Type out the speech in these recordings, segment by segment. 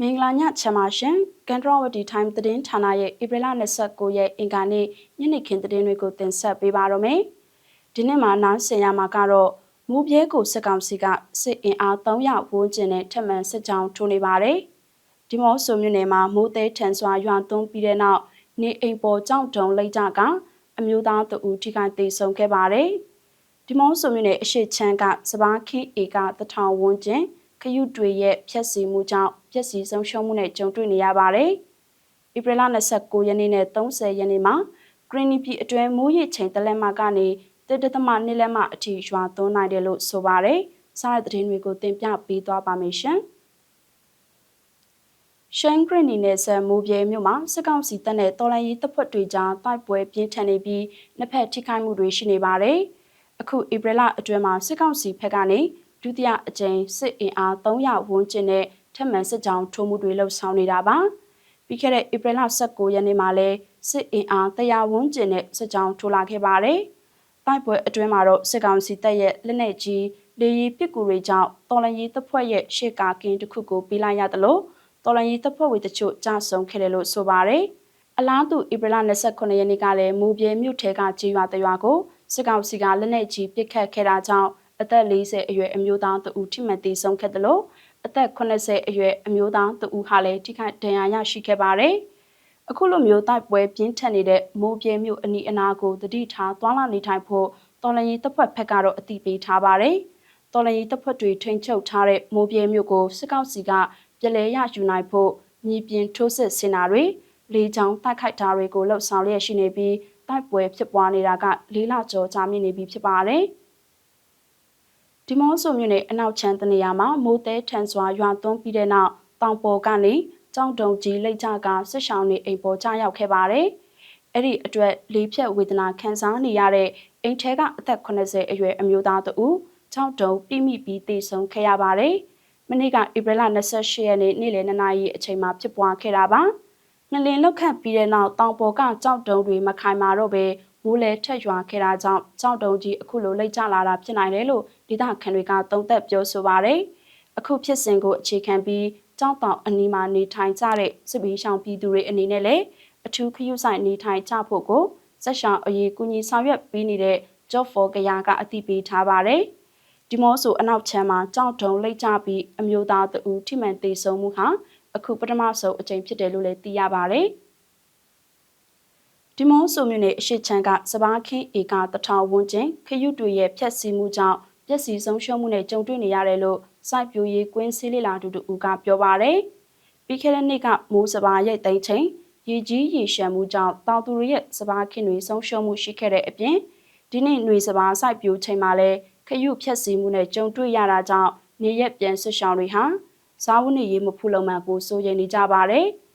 မင်္ဂလာညချမ်းပါရှင်ကန်ထရဝတီ time သတင်းဌာနရဲ့ဧပြီလ29ရက်အင်္ဂါနေ့ညနေခင်းသတင်းတွေကိုတင်ဆက်ပေးပါရမယ်ဒီနေ့မှာနားဆင်ရမှာကတော့မူပြဲကိုစစ်ကောင်စီကစစ်အင်အား300ဝန်းကျင်နဲ့ထပ်မံစစ်ကြောင်းထိုးနေပါတယ်ဒီမော့ဆိုမြို့နယ်မှာမိုးသေးထန်စွာရွာသွန်းပြီးတဲ့နောက်နေအိမ်ပေါ်ကြောက်တုံလိမ့်ကြကအမျိုးသားတအူထိခိုက်ဒေဆုံးခဲ့ပါတယ်ဒီမော့ဆိုမြို့နယ်အရှိချမ်းကစပားခင်းဧကတထောင်ဝန်းကျင် ခရုတွေရဲ့ဖျက်ဆီးမှုကြောင့်ပျက်စီးဆုံးရှုံးမှုနဲ့ကြုံတွေ့နေရပါတယ်။ဧပြီလ29ရက်နေ့နဲ့30ရက်နေ့မှာဂရင်းနီပြည်အတွင်းမိုးရိပ်ချိန်တလက်မကနေတစ်တသမနှစ်လက်မအထိရွာသွန်းနိုင်တယ်လို့ဆိုပါတယ်။စားတဲ့သတင်းတွေကိုတင်ပြပေးသွားပါမယ်ရှင်။ရှန်ဂရနီနယ်ဆန်မူပြေမြို့မှာစစ်ကောင်စီတပ်နဲ့တော်လိုင်းရေးတပ်ဖွဲ့တွေကြားတိုက်ပွဲပြင်းထန်နေပြီးနှစ်ဖက်ထိခိုက်မှုတွေရှိနေပါတယ်။အခုဧပြီလအတွင်းမှာစစ်ကောင်စီဘက်ကနေ ဒုတိယအကြိမ်စစ်အင်အား300ဝန်းကျင်နဲ့ထပ်မံစစ်ကြောင်းထိုးမှုတွေလှုပ်ဆောင်နေတာပါပြီးခဲ့တဲ့ဧပြီလ19ရက်နေ့မှာလဲစစ်အင်အား100ဝန်းကျင်နဲ့စစ်ကြောင်းထိုးလာခဲ့ပါတယ်တိုက်ပွဲအတွင်းမှာတော့စစ်ကောင်စီတပ်ရဲ့လက်နက်ကြီးလေယာဉ်ပစ်ကူတွေကြောင့်တော်လန်ရေးတပ်ဖွဲ့ရဲ့ရှေ့ကာကင်းတစ်ခုကိုပေးလိုက်ရတယ်လို့တော်လန်ရေးတပ်ဖွဲ့ဝင်တချို့ကြာဆုံးခဲ့တယ်လို့ဆိုပါတယ်အလားတူဧပြီလ29ရက်နေ့ကလည်းမူပြေမြို့ထဲကကြေးရွာတရွာကိုစစ်ကောင်စီကလက်နက်ကြီးပစ်ခတ်ခဲ့တာကြောင့် အသက်40အရွယ်အမျိုးသားတဦးထိမှန်သေဆုံးခဲ့တယ်လို့အသက်80အရွယ်အမျိုးသားတဦးဟာလည်းထိခိုက်ဒဏ်ရာရရှိခဲ့ပါတယ်။အခုလိုမျိုးတိုက်ပွဲပြင်းထန်နေတဲ့မိုးပြဲမြို့အနီးအနားကိုတတိထားသွားလာနေထိုင်ဖို့တော်လန်ရေးတပ်ဖွဲ့ဖက်ကတော့အတိပေးထားပါတယ်။တော်လန်ရေးတပ်ဖွဲ့တွေထိန်းချုပ်ထားတဲ့မိုးပြဲမြို့ကိုစစ်ကောင်စီကပြည်လဲရယူနိုင်ဖို့မြေပြင်ထိုးစစ်ဆင်တာတွေလေကြောင်းတိုက်ခိုက်တာတွေကိုလှုပ်ဆောင်လျက်ရှိနေပြီးတိုက်ပွဲဖြစ်ပွားနေတာကလေးလကျော်ကြာမြင့်နေပြီဖြစ်ပါတယ်။ ဒီမော့ဆိုမြို့နယ်အနောက်ချမ်းတနေရာမှာမိုးတဲထန်စွာရွာသွန်းပြီးတဲ့နောက်တောင်ပေါ်ကနေကြောင်တုံကြီးလိတ်ကြကဆစ်ဆောင်နေအိမ်ပေါ်ကျရောက်ခဲ့ပါတယ်။အဲ့ဒီအတွက်လေးဖြတ်ဝေဒနာခံစားနေရတဲ့အိမ်ထဲကအသက်80အရွယ်အမျိုးသားတဦးကြောင်တုံပြိမိပြီးတည်ဆုံခဲ့ရပါတယ်။မနေ့ကဧပြီလ28ရက်နေ့နေ့လယ်2နာရီအချိန်မှာဖြစ်ပွားခဲ့တာပါ။ငလင်လောက်ခတ်ပြီးတဲ့နောက်တောင်ပေါ်ကကြောက်တုံတွေမခိုင်မာတော့ဘဲ မိုးလဲထက်ရွာခဲ့တာကြောင့်ကြောက်တုံကြီးအခုလိုလိတ်ကျလာတာဖြစ်နိုင်တယ်လို့ဒေသခံတွေကသုံးသပ်ပြောဆိုပါတယ်။အခုဖြစ်စဉ်ကိုအခြေခံပြီးကြောက်တောင်အနီးမှာနေထိုင်ကြတဲ့စစ်ပီးရှောင်ပြည်သူတွေအနေနဲ့လည်းအထူးခရုဆိုင်နေထိုင်ကြဖို့ကိုဆက်ရှောင်အရေးကူညီဆောင်ရွက်ပေးနေတဲ့ Job for ကရာကအသိပေးထားပါတယ်။ဒီမော့ဆိုအနောက်ချမ်းမှာကြောက်တုံလိတ်ကျပြီးအမျိုးသားတဦးထိမှန်သေးဆုံးမှုဟာအခုပထမဆုံးအကြိမ်ဖြစ်တယ်လို့လည်းသိရပါတယ်။ ဒီမော့ဆိုမြို့နယ်အရှိချမ်းကစပားခင်းဧကတထောင်ဝန်းကျင်ခရုတွေရဲ့ဖျက်ဆီးမှုကြောင့်ပျက်စီးဆုံးရှုံးမှုနဲ့ကြုံတွေ့နေရတယ်လို့စိုက်ပျိုးရေးကွင်းဆေးလေးလာတူတူကပြောပါရယ်ပြီးခဲ့တဲ့နှစ်ကမိုးစပားရိတ်သိမ်းချိန်ရေကြီးရေရှမ်းမှုကြောင့်တောင်သူတွေရဲ့စပားခင်းတွေဆုံးရှုံးမှုရှိခဲ့တဲ့အပြင်ဒီနေ့ຫນွေစပားစိုက်ပျိုးချိန်မှာလည်းခရုဖြက်စီးမှုနဲ့ကြုံတွေ့ရတာကြောင့်နေရက်ပြန်ဆွရှောင်းတွေဟာစားဝတ်နေရေးမဖူလုံမှန်ကိုစိုးရိမ်နေကြပါတယ်။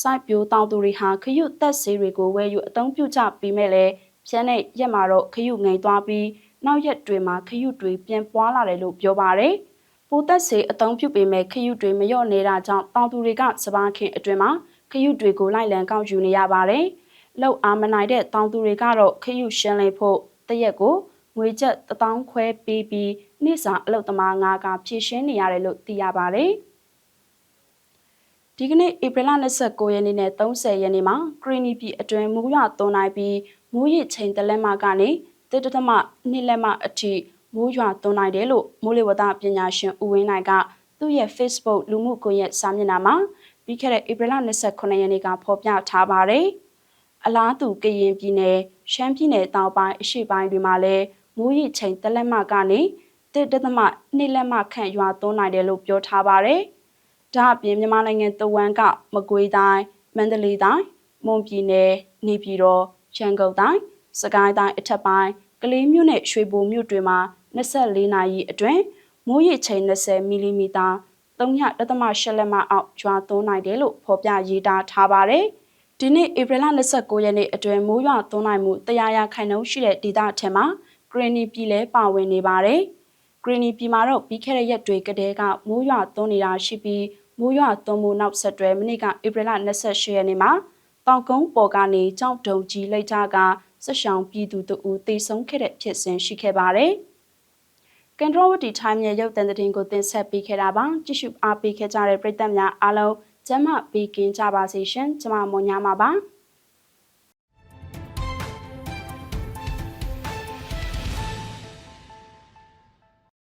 စိုက်ပျိုးတောင်သူတွေဟာခရုသက်ဆေးတွေကိုဝယ်ယူအသုံးပြုကြပြီးမဲ့လဲဖြန်းတဲ့ရက်မှာတော့ခရုငိန်သွားပြီးနောက်ရက်တွေမှာခရုတွေပြန်ပွားလာတယ်လို့ပြောပါတယ်။ပိုသက်ဆေးအသုံးပြုပေမဲ့ခရုတွေမလျော့နေတာကြောင့်တောင်သူတွေကစပားခင်အတွင်မှာခရုတွေကိုလိုက်လံကောက်ယူနေရပါတယ်။လောက်အားမနိုင်တဲ့တောင်သူတွေကတော့ခရုရှင်းလင်းဖို့တရက်ကိုငွေကျပ်1000ခွဲပေးပြီးနေ့စာအလုပ်သမားငါးကဖြည့်ရှင်းနေရတယ်လို့သိရပါတယ်။ ဒီကနေ့ဧပြီလ29ရက်နေ့နဲ့30ရက်နေ့မှာကရီနီပြည်အတွင်းမူရသွန်းနိုင်ပြီးမူရစ်ချိန်တလက်မကနေတစ်တသမနှစ်လက်မအထိမိုးရွာသွန်းနိုင်တယ်လို့မိုးလေဝသပညာရှင်ဦးဝင်းနိုင်ကသူ့ရဲ့ Facebook လူမှုကွန်ရက်စာမျက်နှာမှာပြီးခဲ့တဲ့ဧပြီလ29ရက်နေ့ကဖော်ပြထားပါတယ်။အလားတူကရင်ပြည်နယ်ရှမ်းပြည်နယ်တောင်ပိုင်းအရှေ့ပိုင်းတွေမှာလည်းမိုးရစ်ချိန်တလက်မကနေတစ်တသမနှစ်လက်မခန့်ရွာသွန်းနိုင်တယ်လို့ပြောထားပါတယ်။ ဒါအပြင်မြန်မာနိုင်ငံတဝမ်းကမကွေးတိုင်းမန္တလေးတိုင်းမွန်ပြည်နယ်နေပြည်တော်ရန်ကုန်တိုင်းစကိုင်းတိုင်းအထက်ပိုင်းကလေးမြို့နယ်ရွှေဘိုမြို့တွေမှာ24နာရီအတွင်းမိုးရေချိန်20မီလီမီတာ3.8လက်မအောက်ကျွာသွန်းနိုင်တယ်လို့ဖော်ပြရေးသားထားပါတယ်။ဒီနေ့ဧပြီလ29ရက်နေ့အတွင်းမိုးရွာသွန်းနိုင်မှုတရားရခိုင်နှုန်းရှိတဲ့ဒေသအထက်မှာဂရနီပြည်လဲပါဝင်နေပါတယ်။ ဂရနီပြည်မှာတော့ပြီးခဲ့တဲ့ရက်တွေကတည်းကမိုးရွာသွန်းနေတာရှိပြီးမိုးရွာသွန်းမှုနောက်ဆက်တွဲမနေ့ကဧပြီလ28ရက်နေ့မှာတောင်ကုန်းပေါ်ကနေကြောက်တုံကြီးလိုက်ကြကဆက်ရှောင်ပြည်သူတို့တေဆုံးခဲ့တဲ့ဖြစ်စဉ်ရှိခဲ့ပါတယ်။ကန်ထရဝတီထိုင်းရဲ့ရုပ်သံသတင်းကိုတင်ဆက်ပေးခဲ့တာပါ။ကြည့်ရှုအားပေးခဲ့ကြတဲ့ပရိသတ်များအားလုံးကျမ်းမာပေးကင်းကြပါစေရှင်ကျမမောင်ညာမှာပါ